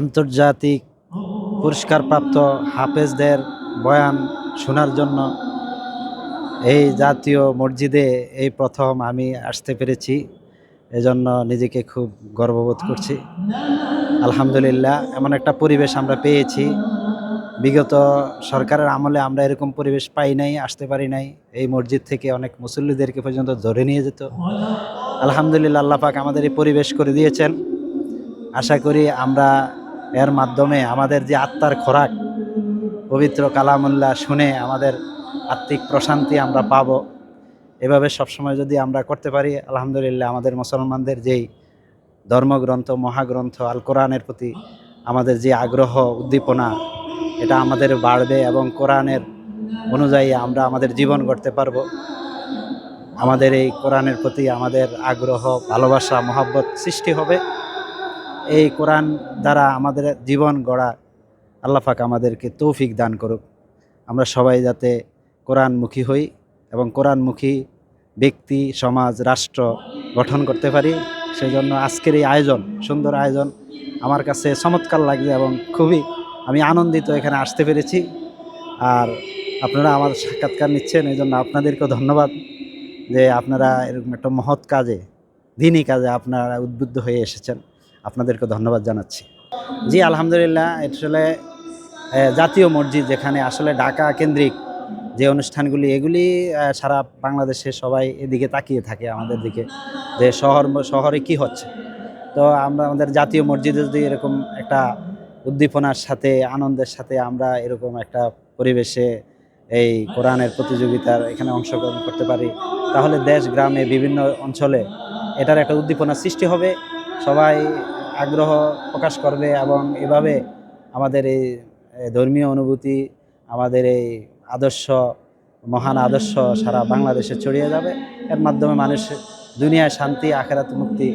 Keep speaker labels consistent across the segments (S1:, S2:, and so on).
S1: আন্তর্জাতিক পুরস্কারপ্রাপ্ত হাফেজদের বয়ান শোনার জন্য এই জাতীয় মসজিদে এই প্রথম আমি আসতে পেরেছি। এজন্য নিজেকে খুব গর্ববোধ করছি। আলহামদুলিল্লাহ, এমন একটা পরিবেশ আমরা পেয়েছি। বিগত সরকারের আমলে আমরা এরকম পরিবেশ পাই নাই, আসতে পারি নাই। এই মসজিদ থেকে অনেক মুসল্লিদেরকে পর্যন্ত ধরে নিয়ে যেত। আলহামদুলিল্লাহ, আল্লাহ পাক আমাদের এই পরিবেশ করে দিয়েছেন। আশা করি আমরা এর মাধ্যমে আমাদের যে আত্মার খোরাক, পবিত্র কালামুল্লাহ শুনে আমাদের আত্মিক প্রশান্তি আমরা পাব। এভাবে সবসময় যদি আমরা করতে পারি, আলহামদুলিল্লাহ আমাদের মুসলমানদের যেই ধর্মগ্রন্থ, মহাগ্রন্থ আল কোরআনের প্রতি আমাদের যে আগ্রহ, উদ্দীপনা, এটা আমাদের বাড়বে এবং কোরআনের অনুযায়ী আমরা আমাদের জীবন গড়তে পারব। আমাদের এই কোরআনের প্রতি আমাদের আগ্রহ, ভালোবাসা, মহাব্বত সৃষ্টি হবে। এই কোরআন দ্বারা আমাদের জীবন গড়া আল্লাপাক আমাদেরকে তৌফিক দান করুক। আমরা সবাই যাতে কোরআনমুখী হই এবং কোরআনমুখী ব্যক্তি, সমাজ, রাষ্ট্র গঠন করতে পারি সেই জন্য আজকের এই আয়োজন, সুন্দর আয়োজন আমার কাছে চমৎকার লাগবে এবং খুবই আমি আনন্দিত এখানে আসতে পেরেছি। আর আপনারা আমার সাক্ষাৎকার নিচ্ছেন এই জন্য আপনাদেরকেও ধন্যবাদ যে আপনারা এরকম একটা মহৎ কাজে দিনই কাজে আপনারা উদ্বুদ্ধ হয়ে এসেছেন। আপনাদেরকে ধন্যবাদ জানাচ্ছি। জি, আলহামদুলিল্লাহ আসলে জাতীয় মসজিদ যেখানে আসলে ঢাকা কেন্দ্রিক যে অনুষ্ঠানগুলি, এগুলি সারা বাংলাদেশে সবাই এদিকে তাকিয়ে থাকে আমাদের দিকে, যে শহর, শহরে কি হচ্ছে। তো আমরা, আমাদের জাতীয় মসজিদে যদি এরকম একটা উদ্দীপনার সাথে, আনন্দের সাথে আমরা এরকম একটা পরিবেশে এই কোরআনের প্রতিযোগিতার এখানে অংশগ্রহণ করতে পারি, তাহলে দেশ, গ্রামে, বিভিন্ন অঞ্চলে এটার একটা উদ্দীপনা সৃষ্টি হবে। সবাই আগ্রহ প্রকাশ করবে এবং এভাবে আমাদের এই ধর্মীয় অনুভূতি আমাদের এই আদর্শ মহান আদর্শ সারা বাংলাদেশে ছড়িয়ে যাবে। এর মাধ্যমে মানুষ দুনিয়ায় শান্তি আখেরাত মুক্তি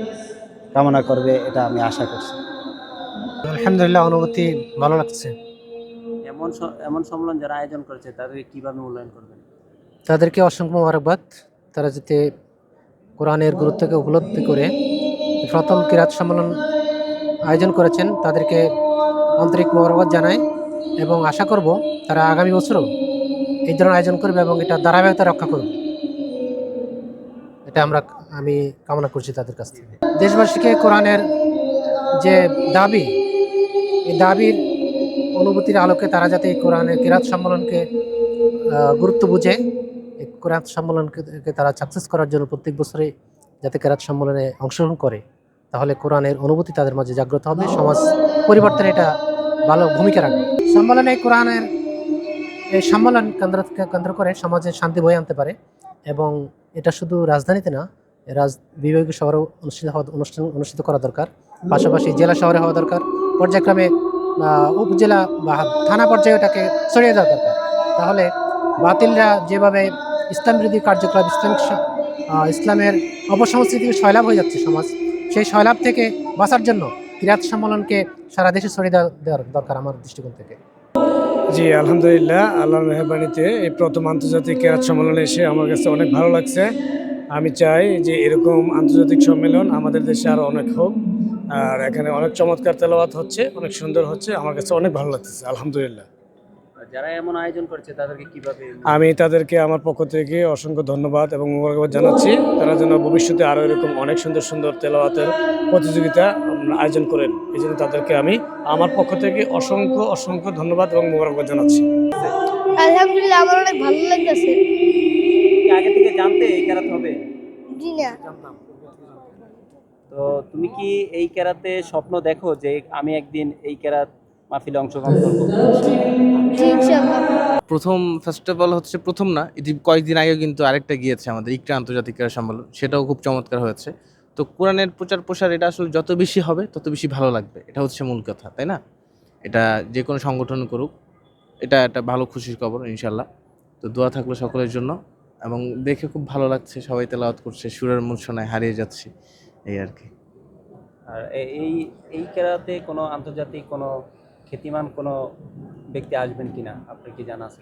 S1: কামনা করবে এটা আমি আশা করছি।
S2: আলহামদুলিল্লাহ অনুভূতি ভালো লাগছে।
S1: এমন এমন সম্মেলন যারা আয়োজন করেছে তাদেরকে কীভাবে মূল্যায়ন করবেন?
S2: তাদেরকে অসংখ্য মোবারকবাদ। তারা যাতে কোরআনের গুরুত্বকে উপলব্ধি করে। প্রথম কিরাত সম্মেলন আয়োজন করেছেন তাদেরকে আন্তরিক মোবারকবাদ জানাই এবং আশা করব তারা আগামী বছরও এই ধরনের আয়োজন করবে এবং এটা ধারাবাহিকতা রক্ষা করবে। এটা আমরা, আমি কামনা করছি তাদের কাছ থেকে। দেশবাসীকে কোরআনের যে দাবি, এই দাবির অনুভূতির আলোকে তারা যাতে এই কোরআনের কিরাত সম্মেলনকে গুরুত্ব বুঝে, এই কেরাত সম্মেলনকে তারা সাকসেস করার জন্য প্রত্যেক বছরে যাতে কেরাত সম্মেলনে অংশগ্রহণ করে। তাহলে কোরআনের অনুভূতি তাদের মাঝে জাগ্রত হবে, সমাজ পরিবর্তনে এটা ভালো ভূমিকা রাখবে। সম্মেলনে কোরআনের এই সম্মেলন কেন্দ্র কেন্দ্র করে সমাজে শান্তি বয়ে আনতে পারে এবং এটা শুধু রাজধানীতে না, রাজ বিভাগীয় শহরেও অনুষ্ঠিত হওয়া, অনুষ্ঠান অনুষ্ঠিত করা দরকার। পাশাপাশি জেলা শহরে হওয়া দরকার। পর্যায়ক্রমে উপজেলা বা থানা পর্যায়ে এটাকে ছড়িয়ে দেওয়া দরকার। তাহলে বাতিলরা যেভাবে ইসলাম বিরোধী কার্যকলাপ, ইসলামিক ইসলামের অপসংস্কৃতিকে সয়লাভ হয়ে যাচ্ছে সমাজ সেই সয়লাভ থেকে বাঁচার জন্য কিরাত সম্মেলনকে সারা দেশে ছড়িয়ে দেওয়া দেওয়ার দরকার আমার দৃষ্টিকোণ থেকে।
S3: জি, আলহামদুলিল্লাহ, আল্লাহর মেহরবানিতে এই প্রথম আন্তর্জাতিক কেরাত সম্মেলনে এসে আমার কাছে অনেক ভালো লাগছে। আমি চাই যে এরকম আন্তর্জাতিক সম্মেলন আমাদের দেশে আরও অনেক হোক। আর এখানে অনেক চমৎকার তেলাওয়াত হচ্ছে, অনেক সুন্দর হচ্ছে, আমার কাছে অনেক ভালো লাগতেছে, আলহামদুলিল্লাহ।
S1: যারা এমন আয়োজন করছে তাদেরকে কীভাবে
S3: আমি তাদেরকে আমার পক্ষ থেকে অসংখ্য ধন্যবাদ এবং মোবারকবাদ জানাচ্ছি। তারা যেন ভবিষ্যতে আরও এরকম অনেক সুন্দর সুন্দর তেলাওয়াতের প্রতিযোগিতা আয়োজন করেন। এই জন্য তাদেরকে আমি আমার পক্ষ থেকে অসংখ্য অসংখ্য ধন্যবাদ এবং মোবারকবাদ জানাচ্ছি।
S4: আলহামদুলিল্লাহ আমার অনেক ভালো লাগতেছে।
S1: আগে থেকে জানতে এই কেরাত হবে?
S4: জি না।
S1: তো তুমি কি এই কেরাতে স্বপ্ন দেখো যে আমি একদিন এই কেরাত মাহফিলে অংশগ্রহণ করব।
S5: প্রথম ফেস্টিভ্যাল হচ্ছে প্রথম না এটি কয়েকদিন আগে কিন্তু আরেকটা গিয়েছে আমাদের ইকরা আন্তর্জাতিক ক্রীড়া সম্মেলন সেটাও খুব চমৎকার হয়েছে। তো কোরআনের প্রচার প্রসার এটা আসলে যত বেশি হবে তত বেশি ভালো লাগবে এটা হচ্ছে মূল কথা তাই না? এটা যে কোনো সংগঠন করুক এটা একটা ভালো খুশির খবর ইনশাল্লাহ তো দোয়া থাকল সকলের জন্য এবং দেখে খুব ভালো লাগছে সবাই তেলাওয়াত করছে সুরের মূর্ছনায় হারিয়ে যাচ্ছি এই আর কি।
S6: আর এই এই কেরাতে কোনো আন্তর্জাতিক কোনো খ্যাতিমান কোনো ব্যক্তি আসবেন কিনা? আপনার কি জানা আছে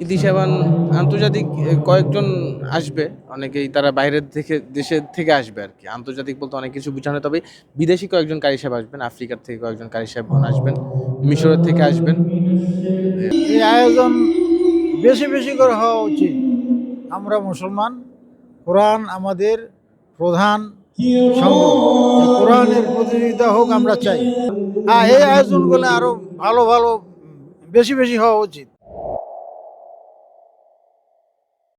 S5: ইতিসাবান আন্তর্জাতিক কয়েকজন আসবে। অনেকেই তারা বাইরের থেকে দেশের থেকে আসবে আর কি। আন্তর্জাতিক বলতে অনেক কিছু বোঝানো তবে বিদেশি কয়েকজন কারি সাহেব আসবেন আফ্রিকার থেকে কয়েকজন কারি সাহেব আসবেন মিশরের থেকে আসবেন।
S7: এই আয়োজন বেশি বেশি করে হওয়া উচিত। আমরা মুসলমান কোরআন আমাদের প্রধান এই কোরআনের প্রতিযোগিতা হোক আমরা চাই। হ্যাঁ এই আয়োজনগুলো আরও ভালো ভালো, বেশি বেশি হওয়া উচিত।